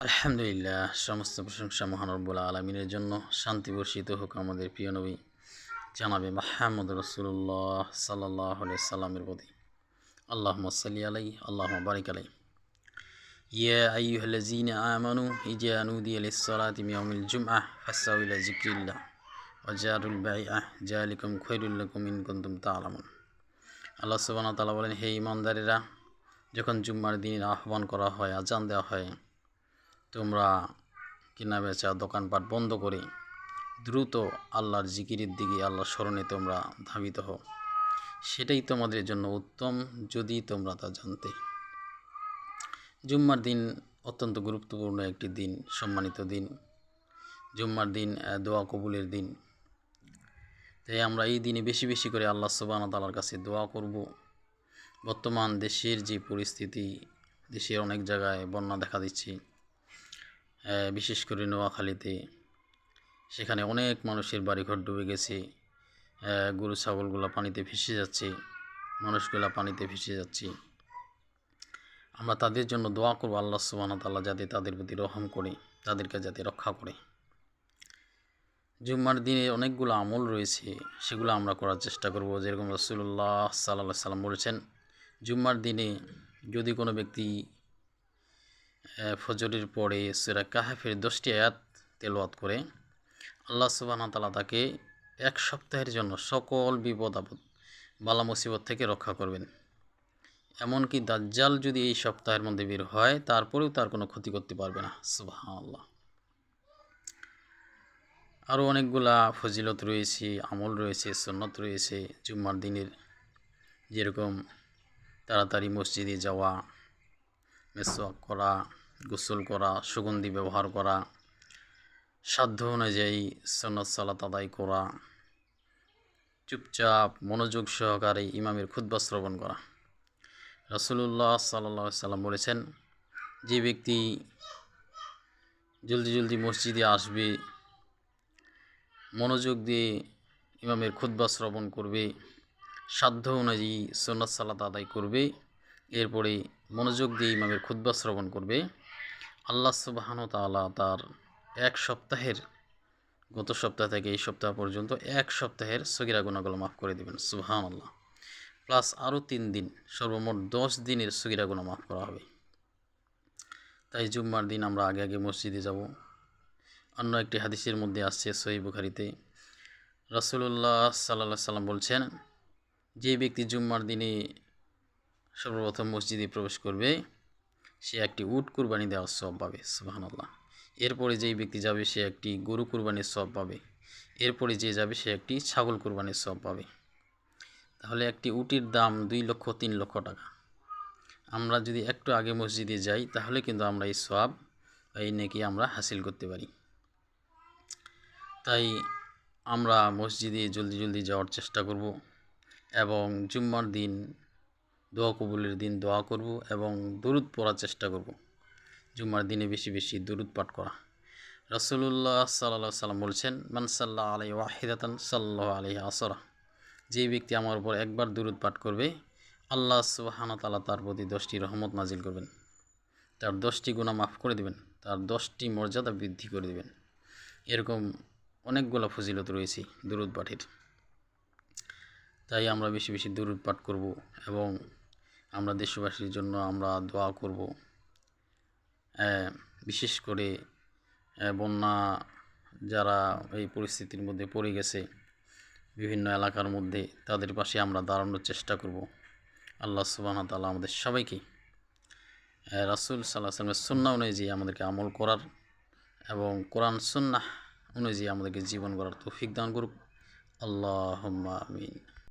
আলহামদুলিল্লাহ, সমস্ত প্রশংসা মহানব্বুল আলমিনের জন্য। শান্তি বর্ষিত হোক আমাদের প্রিয় নবী, জানাবে মাহমুদ রসুল্লাহ সাল্লাহ সাল্লামের প্রতি। আল্লাহ সাল্লি আলাই আল্লাহ বারিক আলাই কুনতুম তা'লামুন আল্লাহ বলেন, হে ইমানদারেরা যখন জুম্মার দিন আহ্বান করা হয় আজান দেওয়া হয় তোমরা কেনা বেচা দোকানপাট বন্ধ করে দ্রুত আল্লাহর জিকিরের দিকে আল্লাহর স্মরণে তোমরা ধাবিত হও। সেটাই তোমাদের জন্য উত্তম যদি তোমরা তা জানতে। জুম্মার দিন অত্যন্ত গুরুত্বপূর্ণ একটি দিন, সম্মানিত দিন। জুম্মার দিন দোয়া কবুলের দিন। তাই আমরা এই দিনে বেশি বেশি করে আল্লাহ সুবাহ তালার কাছে দোয়া করব। বর্তমান দেশের যে পরিস্থিতি, দেশের অনেক জায়গায় বন্যা দেখা দিচ্ছে। বিশেষ করে নোয়াখালীতে। সেখানে অনেক মানুষের বাড়িঘর ডুবে গেছে। গরু, ছাগলগুলো পানিতে ভেসে যাচ্ছে। মানুষগুলা পানিতে ভেসে যাচ্ছে। আমরা তাদের জন্য দোয়া করব আল্লাহ সুবাহ তাল্লাহ যাতে তাদের প্রতি রহম করে, তাদেরকে যাতে রক্ষা করে। জুম্মার দিনে অনেকগুলো আমল রয়েছে, সেগুলো আমরা করার চেষ্টা করব। যেরকম রসুল্লাহ সাল্লাহ সাল্লাম বলেছেন, জুম্মার দিনে যদি কোনো ব্যক্তি ফজরের পরে সুরা কাহাফের দশটি আয়াত তেলাওয়াত করে আল্লাহ সুবাহ তালা তাকে এক সপ্তাহের জন্য সকল বিপদ, আপদ, বালা, মুসিবত থেকে রক্ষা করবেন। এমনকি দাজ্জাল যদি এই সপ্তাহের মধ্যে বের হয়, তারপরেও তার কোনো ক্ষতি করতে পারবে না। সুবাহ আল্লাহ আরও অনেকগুলা ফজিলত রয়েছে, আমল রয়েছে, সন্নত রয়েছে জুম্মার দিনের। যেরকম তাড়াতাড়ি মসজিদে যাওয়া, মেসওয়াক করা গোসল করা, সুগন্ধি ব্যবহার করা, সাধ্য অনুযায়ী সন্নত সালাত আদায় করা, চুপচাপ মনোযোগ সহকারে ইমামের খুদ্া শ্রবণ করা। রসুল্লাহ সাল্লা সাল্লাম বলেছেন, যে ব্যক্তি জলদি জলদি মসজিদে আসবে, মনোযোগ দিয়ে ইমামের খুদ্া শ্রবণ করবে, সাধ্য অনুযায়ী সন্ন্যত সালাত আদায় করবে, এরপরে মনোযোগ দিয়ে ইমামের খুদ্া শ্রবণ করবে আল্লাহ সুবাহান তাআলা তার এক সপ্তাহের, গত সপ্তাহ থেকে এই সপ্তাহ পর্যন্ত এক সপ্তাহের সগিরা গুণাগুলো মাফ করে দেবেন সুবহান আল্লাহ প্লাস আরও তিন দিন, সর্বমোট দশ দিনের সগিরা গুণা মাফ করা হবে। তাই জুম্মার দিন আমরা আগে আগে মসজিদে যাব। অন্য একটি হাদিসের মধ্যে আসছে সহি বুখারিতে রসুল্লাহ সাল্লা সাল্লাম বলছেন, যে ব্যক্তি জুম্মার দিনে সর্বপ্রথম মসজিদে প্রবেশ করবে সে একটি উট কুরবানি দেওয়ার সব পাবে সুবাহান্লাহ এরপরে যেই ব্যক্তি যাবে, সে একটি গরু কুরবানির সব পাবে। এরপরে যে যাবে, সে একটি ছাগল কুরবানির সব পাবে। তাহলে একটি উটির দাম দুই লক্ষ, তিন লক্ষ টাকা। আমরা যদি একটু আগে মসজিদে যাই, তাহলে কিন্তু আমরা এই সব এই নেকি আমরা হাসিল করতে পারি। তাই আমরা মসজিদে জলদি জলদি যাওয়ার চেষ্টা করব এবং জুম্মার দিন দোয়া কবুলের দিন দোয়া করব এবং দরুদ পড়ার চেষ্টা করব। জুম্মার দিনে বেশি বেশি দরুদ পাঠ করা। রসুল্লাহ সাল্লাহ সাল্লাম বলছেন মানসাল্লাহ আলাই ওয়াহিদাতান সাল্লাহ আলাই আসরা। যে ব্যক্তি আমার উপর একবার দরুদ পাঠ করবে, আল্লাহ সুবাহানা তালা তার প্রতি দশটি রহমত নাজিল করবেন। তার দশটি গুণা মাফ করে দেবেন, তার দশটি মর্যাদা বৃদ্ধি করে দেবেন। এরকম অনেকগুলো ফজিলত রয়েছে দুরুদ পাঠের। তাই আমরা বেশি বেশি দুরুদ পাঠ করব এবং আমরা দেশবাসীর জন্য আমরা দোয়া করব। বিশেষ করে বন্যা যারা এই পরিস্থিতির মধ্যে পড়ে গেছে, বিভিন্ন এলাকার মধ্যে, তাদের পাশে আমরা দাঁড়ানোর চেষ্টা করব। আল্লাহ সুবাহ তালা আমাদের সবাইকে রাসূল সাল্লাহ সাল্লামের সুন্না অনুযায়ী আমাদেরকে আমল করার এবং কোরআন সুন্নাহ অনুযায়ী আমাদেরকে জীবন গড়ার তৌফিক দান করুক। আল্লাহ আমিন।